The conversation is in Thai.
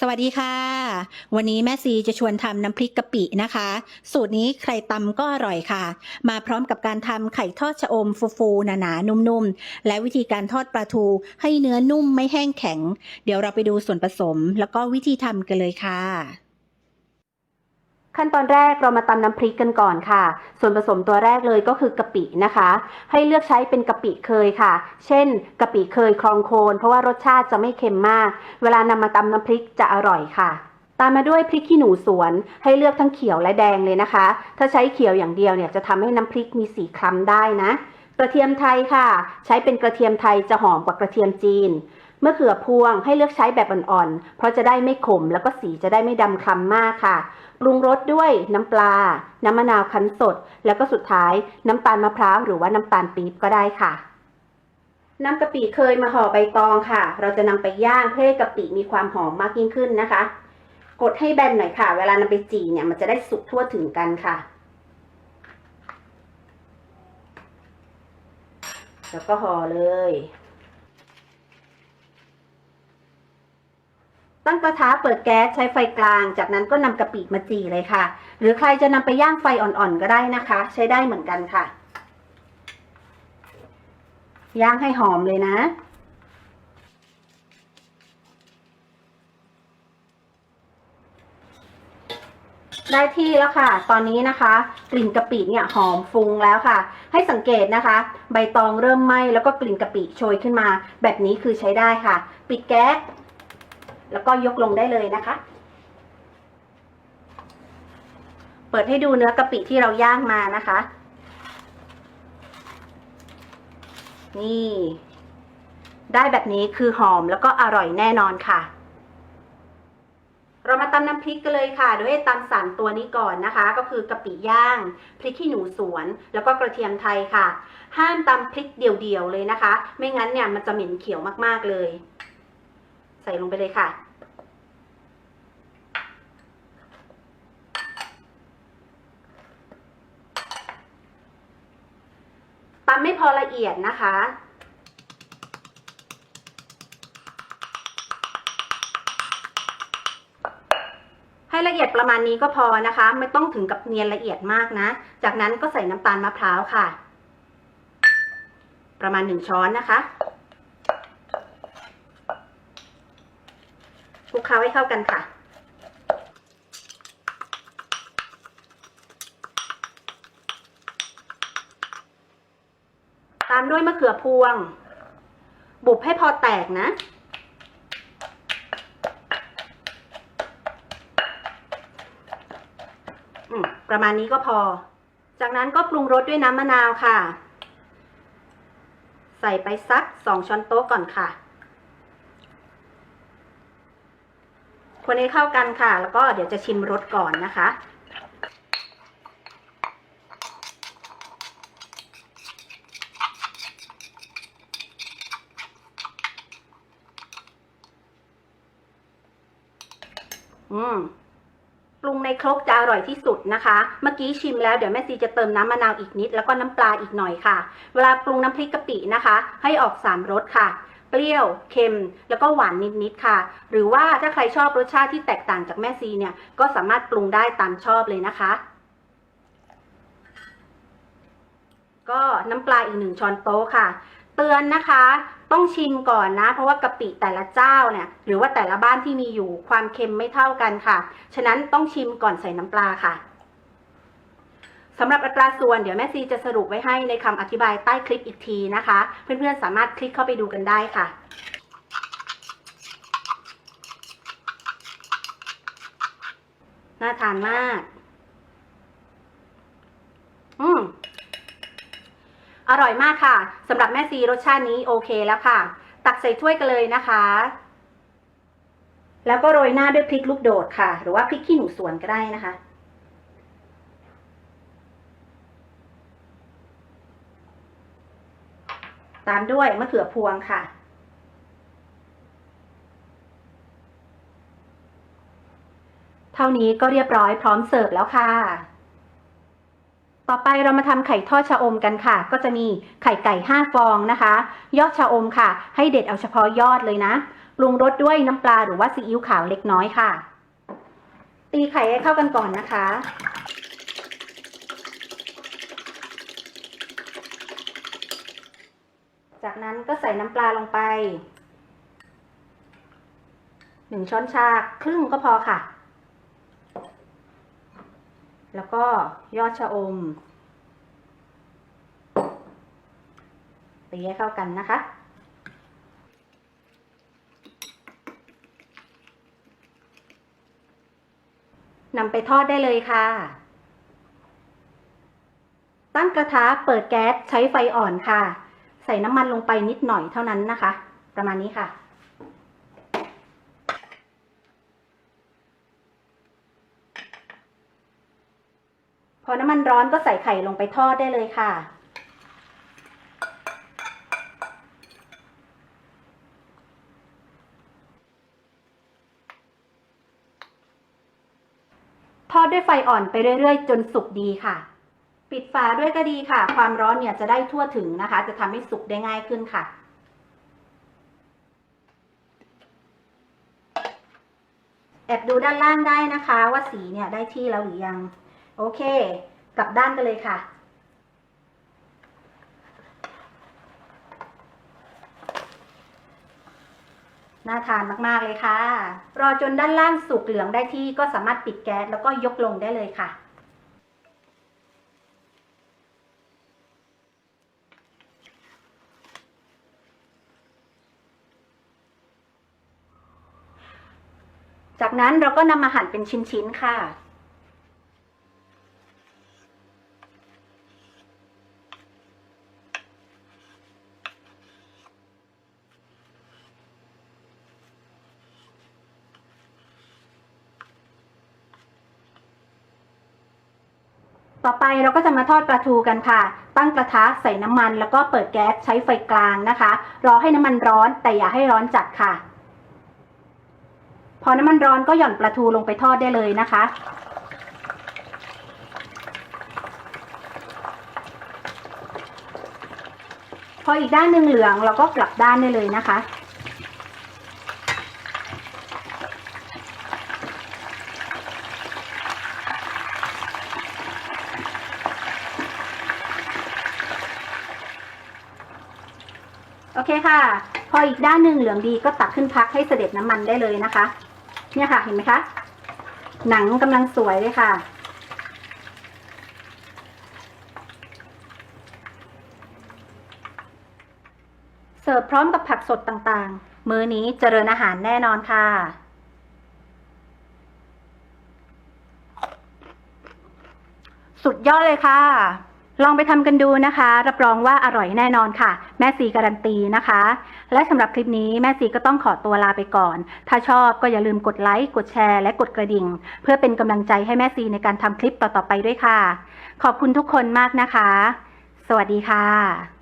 สวัสดีค่ะ วันนี้แม่ซีจะชวนทำน้ำพริกกะปินะคะ สูตรนี้ใครตำก็อร่อยค่ะ มาพร้อมกับการทำไข่ทอดชะอมฟูๆหนาๆนุ่มๆ และวิธีการทอดปลาทูให้เนื้อนุ่มไม่แห้งแข็ง เดี๋ยวเราไปดูส่วนผสม แล้วก็วิธีทำกันเลยค่ะ ขั้นตอนแรกเรามาตำน้ำพริกกันก่อนค่ะ ส่วนผสมตัวแรกเลยก็คือกะปินะคะ ให้เลือกใช้เป็นกะปิเคยค่ะ เช่นกะปิเคยคลองโคน เพราะว่ารสชาติจะไม่เค็มมาก เวลานำมาตำน้ำพริกจะอร่อยค่ะ ตามมาด้วยพริกขี้หนูสวน ให้เลือกทั้งเขียวและแดงเลยนะคะ ถ้าใช้เขียวอย่างเดียวเนี่ยจะทำให้น้ำพริกมีสีคล้ำได้นะ กระเทียมไทยค่ะ ใช้เป็นกระเทียมไทยจะหอมกว่ากระเทียมจีน มะเขือพวงให้เลือกใช้แบบอ่อนๆ เพราะจะได้ไม่ขมแล้วก็สีจะได้ไม่ดำคล้ำมากค่ะ ปรุงรสด้วยน้ำปลา น้ำมะนาวคั้นสด แล้วก็สุดท้ายน้ำตาลมะพร้าวหรือว่าน้ำตาลปี๊บก็ได้ค่ะน้ำกะปิเคยมาห่อใบตองค่ะ เราจะนำไปย่างเพื่อให้กะปิมีความหอมมากยิ่งขึ้นนะคะ กดให้แบนหน่อยค่ะ เวลานำไปจีเนี่ยมันจะได้สุกทั่วถึงกันค่ะ แล้วก็ห่อเลย ตั้งกระทะเปิดแก๊สใช้ไฟกลาง จากนั้นก็นำกะปิมาจี่เลยค่ะ หรือใครจะนำไปย่างไฟอ่อนๆก็ได้นะคะ ใช้ได้เหมือนกันค่ะ ย่างให้หอมเลยนะได้ที่แล้วค่ะ ตอนนี้นะคะ กลิ่นกะปิเนี่ยหอมฟุ้งแล้วค่ะ ให้สังเกตนะคะ ใบตองเริ่มไหม้แล้วก็กลิ่นกะปิโชยขึ้นมา แบบนี้คือใช้ได้ค่ะ ปิดแก๊ส แล้วก็ยกลงได้เลยนะคะ เปิดให้ดูเนื้อกะปิที่เราย่างมานะคะ นี่ ได้แบบนี้คือหอมแล้วก็อร่อยแน่นอนค่ะ เรามาตำน้ำพริกกันเลยค่ะ โดยให้ตำสามตัวนี้ก่อนนะคะ ก็คือกะปิย่าง พริกขี้หนูสวน แล้วก็กระเทียมไทยค่ะ ห้ามตำพริกเดี่ยวๆเลยนะคะ ไม่งั้นเนี่ยมันจะเหม็นเขียวมากๆเลยใส่ลงไปเลยค่ะ ตำ ไม่พอละเอียดนะคะ ให้ละเอียดประมาณนี้ก็พอนะคะ ไม่ต้องถึงกับเนียนละเอียดมากนะ จากนั้นก็ใส่น้ำตาลมะพร้าวค่ะ ประมาณหนึ่งช้อนนะคะคลุกเคล้าให้เข้ากันค่ะ ตามด้วยมะเขือพวง บุบให้พอแตกนะ ประมาณนี้ก็พอ จากนั้นก็ปรุงรสด้วยน้ำมะนาวค่ะ ใส่ไปสักสองช้อนโต๊ะก่อนค่ะ คนให้เข้ากันค่ะ แล้วก็เดี๋ยวจะชิมรสก่อนนะคะ อืมปรุงในครกจะอร่อยที่สุดนะคะ เมื่อกี้ชิมแล้วเดี๋ยวแม่ซีจะเติมน้ำมะนาวอีกนิด แล้วก็น้ำปลาอีกหน่อยค่ะ เวลาปรุงน้ำพริกกะปินะคะ ให้ออกสามรสค่ะ เปรี้ยว เค็ม แล้วก็หวานนิดๆค่ะ หรือว่าถ้าใครชอบรสชาติที่แตกต่างจากแม่ซีเนี่ย ก็สามารถปรุงได้ตามชอบเลยนะคะ ก็น้ำปลาอีกหนึ่งช้อนโต๊ะค่ะ เตือนนะคะ ต้องชิมก่อนนะ เพราะว่ากะปิแต่ละเจ้าเนี่ยหรือว่าแต่ละบ้านที่มีอยู่ความเค็มไม่เท่ากันค่ะ ฉะนั้นต้องชิมก่อนใส่น้ำปลาค่ะสำหรับอัตราส่วนเดี๋ยวแม่ซีจะสรุปไว้ให้ในคำอธิบายใต้คลิปอีกทีนะคะ เพื่อนๆสามารถคลิกเข้าไปดูกันได้ค่ะน่าทานมาก อืม อ ร่อยมากค่ะสำหรับแม่ซีรสชาตินี้โอเคแล้วค่ะ ตักใส่ถ้วยกันเลยนะคะ แล้วก็โรยหน้าด้วยพริกลูกโดดค่ะ หรือว่าพริกขี้หนูสวนก็ได้นะคะตามด้วยมะเขือพวงค่ะ เท่านี้ก็เรียบร้อยพร้อมเสิร์ฟแล้วค่ะ ต่อไปเรามาทำไข่ทอดชะอมกันค่ะ ก็จะมีไข่ไก่ 5 ฟองนะคะ ยอดชะอมค่ะ ให้เด็ดเอาเฉพาะยอดเลยนะปรุงรสด้วยน้ำปลาหรือว่าซีอิ๊วขาวเล็กน้อยค่ะ ตีไข่ให้เข้ากันก่อนนะคะ จากนั้นก็ใส่น้ำปลาลงไปหนึ่งช้อนชาครึ่งก็พอค่ะ แล้วก็ยอดชะอมตีให้เข้ากันนะคะ นำไปทอดได้เลยค่ะ ตั้งกระทะเปิดแก๊สใช้ไฟอ่อนค่ะ ใส่น้ำมันลงไปนิดหน่อยเท่านั้นนะคะ ประมาณนี้ค่ะ น้ำมันร้อนก็ใส่ไข่ลงไปทอดได้เลยค่ะ ทอดด้วยไฟอ่อนไปเรื่อยๆ จนสุกดีค่ะ ปิดฝาด้วยก็ดีค่ะ ความร้อนเนี่ยจะได้ทั่วถึงนะคะ จะทำให้สุกได้ง่ายขึ้นค่ะแอบดูด้านล่างได้นะคะ ว่าสีเนี่ยได้ที่แล้วหรือยัง โอเค กลับด้านกันเลยค่ะ น่าทานมาก ๆ เลยค่ะ รอจนด้านล่างสุกเหลืองได้ที่ก็สามารถปิดแก๊สแล้วก็ยกลงได้เลยค่ะจากนั้นเราก็นำมาหั่นเป็นชิ้นๆ ค่ะ ต่อไปเราก็จะมาทอดปลาทูกันค่ะ ตั้งกระทะใส่น้ำมันแล้วก็เปิดแก๊สใช้ไฟกลางนะคะ รอให้น้ำมันร้อนแต่อย่าให้ร้อนจัดค่ะ พอน้ำมันร้อนก็หย่อนปลาทูลงไปทอดได้เลยนะคะพออีกด้านหนึ่งเหลืองเราก็กลับด้านได้เลยนะคะ เคค่ะ พออีกด้านหนึ่งเหลืองดีก็ตักขึ้นพักให้เสด็จน้ำมันได้เลยนะคะ เนี่ยค่ะเห็นไหมคะ หนังกำลังสวยเลยค่ะ เสิร์ฟพร้อมกับผักสดต่างๆ มื้อนี้เจริญอาหารแน่นอนค่ะสุดยอดเลยค่ะ ลองไปทำกันดูนะคะ รับรองว่าอร่อยแน่นอนค่ะ แม่ซีการันตีนะคะ และสำหรับคลิปนี้แม่ซีก็ต้องขอตัวลาไปก่อน ถ้าชอบก็อย่าลืมกดไลค์ กดแชร์ และกดกระดิ่ง เพื่อเป็นกำลังใจให้แม่ซีในการทำคลิปต่อๆไปด้วยค่ะ ขอบคุณทุกคนมากนะคะ สวัสดีค่ะ